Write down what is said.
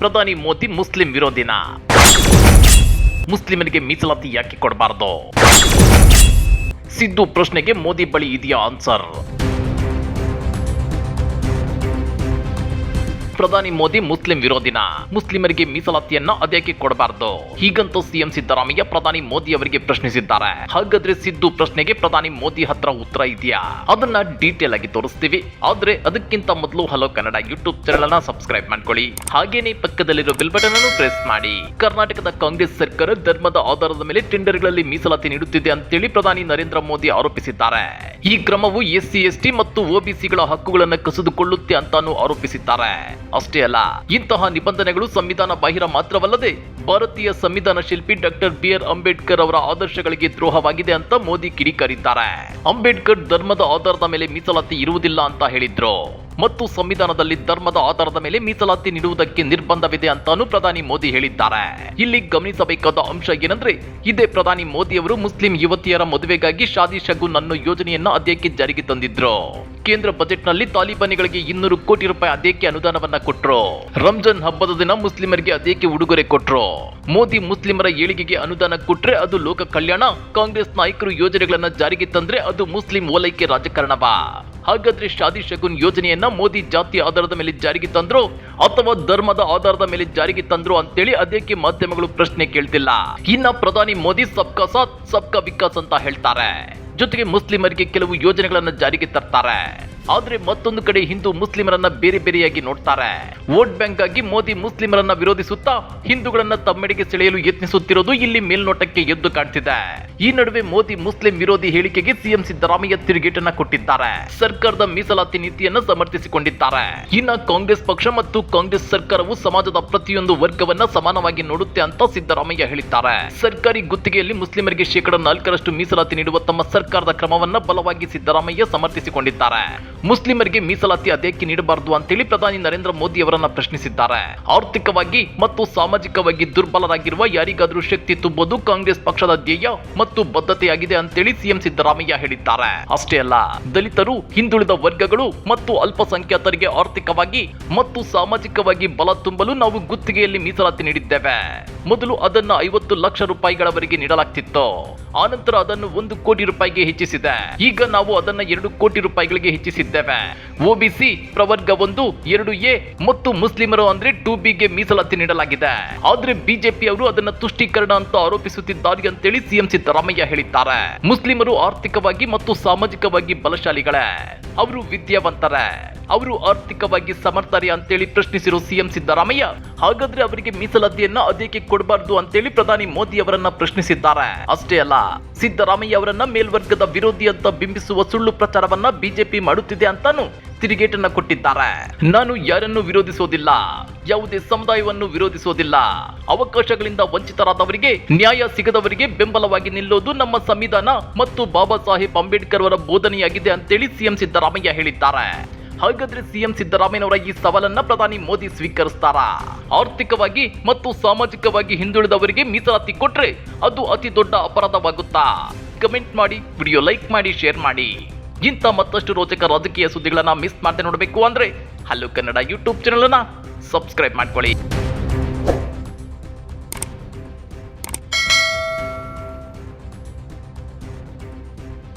ಪ್ರಧಾನಿ ಮೋದಿ ಮುಸ್ಲಿಂ ವಿರೋಧಿನ. ಮುಸ್ಲಿಮರಿಗೆ ಮೀಸಲಾತಿ ಯಾಕೆ ಕೊಡಬಾರ್ದು? ಸಿದ್ದು ಪ್ರಶ್ನೆಗೆ ಮೋದಿ ಬಳಿ ಇದೆಯಾ ಆನ್ಸರ್? ಪ್ರಧಾನಿ ಮೋದಿ ಮುಸ್ಲಿಂ ವಿರೋಧಿನ. ಮುಸ್ಲಿಮರಿಗೆ ಮೀಸಲಾತಿಯನ್ನ ಅದೇಕೆ ಕೊಡಬಾರದು? ಹೀಗಂತೂ ಸಿಎಂ ಸಿದ್ದರಾಮಯ್ಯ ಪ್ರಧಾನಿ ಮೋದಿ ಅವರಿಗೆ ಪ್ರಶ್ನಿಸಿದ್ದಾರೆ. ಹಾಗಾದ್ರೆ ಸಿದ್ದು ಪ್ರಶ್ನೆಗೆ ಪ್ರಧಾನಿ ಮೋದಿ ಹತ್ರ ಉತ್ತರ ಇದೆಯಾ? ಅದನ್ನ ಡೀಟೇಲ್ ಆಗಿ ತೋರಿಸ್ತೀವಿ. ಆದ್ರೆ ಅದಕ್ಕಿಂತ ಮೊದಲು ಹಲೋ ಕನ್ನಡ ಯೂಟ್ಯೂಬ್ ಚಾನಲ್ ಅನ್ನ ಸಬ್ಸ್ಕ್ರೈಬ್ ಮಾಡ್ಕೊಳ್ಳಿ. ಹಾಗೇನೆ ಪಕ್ಕದಲ್ಲಿರೋ ಬಿಲ್ ಬಟನ್ ಅನ್ನು ಪ್ರೆಸ್ ಮಾಡಿ. ಕರ್ನಾಟಕದ ಕಾಂಗ್ರೆಸ್ ಸರ್ಕಾರ ಧರ್ಮದ ಆಧಾರದ ಮೇಲೆ ಟೆಂಡರ್ಗಳಲ್ಲಿ ಮೀಸಲಾತಿ ನೀಡುತ್ತಿದೆ ಅಂತೇಳಿ ಪ್ರಧಾನಿ ನರೇಂದ್ರ ಮೋದಿ ಆರೋಪಿಸಿದ್ದಾರೆ. ಈ ಕ್ರಮವು ಎಸ್ಸಿ, ಎಸ್ಟಿ ಮತ್ತು ಒಬಿಸಿಗಳ ಹಕ್ಕುಗಳನ್ನು ಕಸಿದುಕೊಳ್ಳುತ್ತೆ ಅಂತಾನು ಆರೋಪಿಸಿದ್ದಾರೆ. ಅಷ್ಟೇ ಅಲ್ಲ, ಇಂತಹ ನಿಬಂಧನೆಗಳು ಸಂವಿಧಾನ ಬಾಹಿರ ಮಾತ್ರವಲ್ಲದೆ ಭಾರತೀಯ ಸಂವಿಧಾನ ಶಿಲ್ಪಿ ಡಾಕ್ಟರ್ ಬಿ ಆರ್ ಅಂಬೇಡ್ಕರ್ ಅವರ ಆದರ್ಶಗಳಿಗೆ ದ್ರೋಹವಾಗಿದೆ ಅಂತ ಮೋದಿ ಕಿಡಿಕಾರಿದ್ದಾರೆ. ಅಂಬೇಡ್ಕರ್ ಧರ್ಮದ ಆಧಾರದ ಮೇಲೆ ಮೀಸಲಾತಿ ಇರುವುದಿಲ್ಲ ಅಂತ ಹೇಳಿದ್ರು. ಮತ್ತು ಸಂವಿಧಾನದಲ್ಲಿ ಧರ್ಮದ ಆಧಾರದ ಮೇಲೆ ಮೀಸಲಾತಿ ನೀಡುವುದಕ್ಕೆ ನಿರ್ಬಂಧವಿದೆ ಅಂತಾನು ಪ್ರಧಾನಿ ಮೋದಿ ಹೇಳಿದ್ದಾರೆ. ಇಲ್ಲಿ ಗಮನಿಸಬೇಕಾದ ಅಂಶ ಏನಂದ್ರೆ, ಇದೇ ಪ್ರಧಾನಿ ಮೋದಿ ಅವರು ಮುಸ್ಲಿಂ ಯುವತಿಯರ ಮದುವೆಗಾಗಿ ಶಾದಿ ಶಗುನ್ ಅನ್ನೋ ಯೋಜನೆಯನ್ನ ಅದೇಕೆ ಜಾರಿಗೆ ತಂದಿದ್ರು. ಕೇಂದ್ರ ಬಜೆಟ್ನಲ್ಲಿ ತಾಲಿಬಾನಿಗಳಿಗೆ ಇನ್ನೂರು ಕೋಟಿ ರೂಪಾಯಿ ಅದೇಕೆ ಅನುದಾನವನ್ನ ಕೊಟ್ರು. ರಂಜಾನ್ ಹಬ್ಬದ ದಿನ ಮುಸ್ಲಿಮರಿಗೆ ಅದೇಕೆ ಉಡುಗೊರೆ ಕೊಟ್ರು. ಮೋದಿ ಮುಸ್ಲಿಮರ ಏಳಿಗೆಗೆ ಅನುದಾನ ಕೊಟ್ರೆ ಅದು ಲೋಕ ಕಲ್ಯಾಣ, ಕಾಂಗ್ರೆಸ್ ನಾಯಕರು ಯೋಜನೆಗಳನ್ನ ಜಾರಿಗೆ ತಂದ್ರೆ ಅದು ಮುಸ್ಲಿಂ ಓಲೈಕೆ ರಾಜಕಾರಣವಾ. ಹಾಗಾದ್ರೆ ಶಾದಿ ಶಗುನ್ ಯೋಜನೆಯನ್ನ ಮೋದಿ ಜಾತಿ ಆಧಾರದ ಮೇಲೆ ಜಾರಿಗೆ ತಂದ್ರು ಅಥವಾ ಧರ್ಮದ ಆಧಾರದ ಮೇಲೆ ಜಾರಿಗೆ ತಂದ್ರು ಅಂತೇಳಿ ಅದಕ್ಕೆ ಮಾಧ್ಯಮಗಳು ಪ್ರಶ್ನೆ ಕೇಳ್ತಿಲ್ಲ? ಇನ್ನ ಪ್ರಧಾನಿ ಮೋದಿ ಸಬ್ಕಾ ಸಾಥ್, ಸಬ್ಕಾ ವಿಕಾಸ್ ಅಂತ ಹೇಳ್ತಾರೆ. ಜೊತೆಗೆ ಮುಸ್ಲಿಮರಿಗೆ ಕೆಲವು ಯೋಜನೆಗಳನ್ನ ಜಾರಿಗೆ ತರ್ತಾರೆ. ಆದ್ರೆ ಮತ್ತೊಂದು ಕಡೆ ಹಿಂದೂ ಮುಸ್ಲಿಮರನ್ನ ಬೇರೆ ಬೇರೆಯಾಗಿ ನೋಡ್ತಾರೆ. ವೋಟ್ ಬ್ಯಾಂಕ್ ಆಗಿ ಮೋದಿ ಮುಸ್ಲಿಮರನ್ನ ವಿರೋಧಿಸುತ್ತಾ ಹಿಂದೂಗಳನ್ನ ತಮ್ಮೆಡೆಗೆ ಸೆಳೆಯಲು ಯತ್ನಿಸುತ್ತಿರೋದು ಇಲ್ಲಿ ಮೇಲ್ನೋಟಕ್ಕೆ ಎದ್ದು ಕಾಣ್ತಿದೆ. ಈ ನಡುವೆ ಮೋದಿ ಮುಸ್ಲಿಂ ವಿರೋಧಿ ಹೇಳಿಕೆಗೆ ಸಿಎಂ ಸಿದ್ದರಾಮಯ್ಯ ತಿರುಗೇಟನ್ನ ಕೊಟ್ಟಿದ್ದಾರೆ. ಸರ್ಕಾರದ ಮೀಸಲಾತಿ ನೀತಿಯನ್ನ ಸಮರ್ಥಿಸಿಕೊಂಡಿದ್ದಾರೆ. ಇನ್ನ ಕಾಂಗ್ರೆಸ್ ಪಕ್ಷ ಮತ್ತು ಕಾಂಗ್ರೆಸ್ ಸರ್ಕಾರವು ಸಮಾಜದ ಪ್ರತಿಯೊಂದು ವರ್ಗವನ್ನ ಸಮಾನವಾಗಿ ನೋಡುತ್ತೆ ಅಂತ ಸಿದ್ದರಾಮಯ್ಯ ಹೇಳಿದ್ದಾರೆ. ಸರ್ಕಾರಿ ಗುತ್ತಿಗೆಯಲ್ಲಿ ಮುಸ್ಲಿಮರಿಗೆ ಶೇಕಡಾ ನಾಲ್ಕರಷ್ಟು ಮೀಸಲಾತಿ ನೀಡುವ ತಮ್ಮ ಸರ್ಕಾರದ ಕ್ರಮವನ್ನ ಬಲವಾಗಿ ಸಿದ್ದರಾಮಯ್ಯ ಸಮರ್ಥಿಸಿಕೊಂಡಿದ್ದಾರೆ. ಮುಸ್ಲಿಮರಿಗೆ ಮೀಸಲಾತಿ ಅದೇಕೆ ನೀಡಬಾರದು ಅಂತೇಳಿ ಪ್ರಧಾನಿ ನರೇಂದ್ರ ಮೋದಿ ಅವರನ್ನ ಪ್ರಶ್ನಿಸಿದ್ದಾರೆ. ಆರ್ಥಿಕವಾಗಿ ಮತ್ತು ಸಾಮಾಜಿಕವಾಗಿ ದುರ್ಬಲರಾಗಿರುವ ಯಾರಿಗಾದ್ರೂ ಶಕ್ತಿ ತುಂಬುವುದು ಕಾಂಗ್ರೆಸ್ ಪಕ್ಷದ ಧ್ಯೇಯ ಮತ್ತು ಬದ್ಧತೆಯಾಗಿದೆ ಅಂತೇಳಿ ಸಿಎಂ ಸಿದ್ದರಾಮಯ್ಯ ಹೇಳಿದ್ದಾರೆ. ಅಷ್ಟೇ ಅಲ್ಲ, ದಲಿತರು, ಹಿಂದುಳಿದ ವರ್ಗಗಳು ಮತ್ತು ಅಲ್ಪಸಂಖ್ಯಾತರಿಗೆ ಆರ್ಥಿಕವಾಗಿ ಮತ್ತು ಸಾಮಾಜಿಕವಾಗಿ ಬಲ ತುಂಬಲು ನಾವು ಗುತ್ತಿಗೆಯಲ್ಲಿ ಮೀಸಲಾತಿ ನೀಡಿದ್ದೇವೆ. ಮೊದಲು ಅದನ್ನು ಐವತ್ತು ಲಕ್ಷ ರೂಪಾಯಿಗಳವರೆಗೆ ನೀಡಲಾಗ್ತಿತ್ತು. ಆನಂತರ ಅದನ್ನು ಒಂದು ಕೋಟಿ ರೂಪಾಯಿಗೆ ಹೆಚ್ಚಿಸಿದೆ. ಈಗ ನಾವು ಅದನ್ನ ಎರಡು ಕೋಟಿ ರೂಪಾಯಿಗಳಿಗೆ ಹೆಚ್ಚಿಸಿದ್ದೇವೆ. ಒಬಿಸಿ ಪ್ರವರ್ಗ ಒಂದು ಎರಡು ಎ ಮತ್ತು ಮುಸ್ಲಿಮರು ಅಂದ್ರೆ ಟು ಬಿಗೆ ಮೀಸಲಾತಿ ನೀಡಲಾಗಿದೆ. ಆದ್ರೆ ಬಿಜೆಪಿ ಅವರು ಅದನ್ನ ತುಷ್ಟೀಕರಣ ಅಂತ ಆರೋಪಿಸುತ್ತಿದ್ದಾರೆ ಅಂತೇಳಿ ಸಿಎಂ ಸಿದ್ದರಾಮಯ್ಯ ಹೇಳಿದ್ದಾರೆ. ಮುಸ್ಲಿಮರು ಆರ್ಥಿಕವಾಗಿ ಮತ್ತು ಸಾಮಾಜಿಕವಾಗಿ ಬಲಶಾಲಿಗಳೇ. ಅವರು ವಿದ್ಯಾವಂತರೇ. ಅವರು ಆರ್ಥಿಕವಾಗಿ ಸಮರ್ಥರೇ ಅಂತೇಳಿ ಪ್ರಶ್ನಿಸಿರೋ ಸಿಎಂ ಸಿದ್ದರಾಮಯ್ಯ, ಹಾಗಾದ್ರೆ ಅವರಿಗೆ ಮೀಸಲಾತಿಯನ್ನ ಅದೇಕೆ ಕೊಡಬಾರ್ದು ಅಂತೇಳಿ ಪ್ರಧಾನಿ ಮೋದಿ ಅವರನ್ನ ಪ್ರಶ್ನಿಸಿದ್ದಾರೆ. ಅಷ್ಟೇ ಅಲ್ಲ, ಸಿದ್ದರಾಮಯ್ಯ ಅವರನ್ನ ಮೇಲ್ವರ್ಗದ ವಿರೋಧಿ ಅಂತ ಬಿಂಬಿಸುವ ಸುಳ್ಳು ಪ್ರಚಾರವನ್ನ ಬಿಜೆಪಿ ಮಾಡುತ್ತಿದೆ ಅಂತಾನು ತಿರುಗೇಟನ್ನ ಕೊಟ್ಟಿದ್ದಾರೆ. ನಾನು ಯಾರನ್ನು ವಿರೋಧಿಸೋದಿಲ್ಲ, ಯಾವುದೇ ಸಮುದಾಯವನ್ನು ವಿರೋಧಿಸೋದಿಲ್ಲ. ಅವಕಾಶಗಳಿಂದ ವಂಚಿತರಾದವರಿಗೆ ನ್ಯಾಯ ಸಿಗದವರಿಗೆ ಬೆಂಬಲವಾಗಿ ನಿಲ್ಲೋದು ನಮ್ಮ ಸಂವಿಧಾನ ಮತ್ತು ಬಾಬಾ ಸಾಹೇಬ್ ಅಂಬೇಡ್ಕರ್ ಅವರ ಬೋಧನೆಯಾಗಿದೆ ಅಂತೇಳಿ ಸಿಎಂ ಸಿದ್ದರಾಮಯ್ಯ ಹೇಳಿದ್ದಾರೆ. ಹಾಗಾದ್ರೆ ಸಿಎಂ ಸಿದ್ದರಾಮಯ್ಯನವರ ಈ ಸವಾಲನ್ನ ಪ್ರಧಾನಿ ಮೋದಿ ಸ್ವೀಕರಿಸ್ತಾರಾ? ಆರ್ಥಿಕವಾಗಿ ಮತ್ತು ಸಾಮಾಜಿಕವಾಗಿ ಹಿಂದುಳಿದವರಿಗೆ ಮೀಸಲಾತಿ ಕೊಟ್ರೆ ಅದು ಅತಿ ದೊಡ್ಡ ಅಪರಾಧವಾಗುತ್ತಾ? ಕಮೆಂಟ್ ಮಾಡಿ, ವಿಡಿಯೋ ಲೈಕ್ ಮಾಡಿ, ಶೇರ್ ಮಾಡಿ. ಇಂಥ ಮತ್ತಷ್ಟು ರೋಚಕ ರಾಜಕೀಯ ಸುದ್ದಿಗಳನ್ನ ಮಿಸ್ ಮಾಡದೆ ನೋಡಬೇಕು ಅಂದ್ರೆ ಹಲೋ ಕನ್ನಡ ಯೂಟ್ಯೂಬ್ ಚಾನಲ್ ಅನ್ನ ಸಬ್ಸ್ಕ್ರೈಬ್ ಮಾಡ್ಕೊಳ್ಳಿ.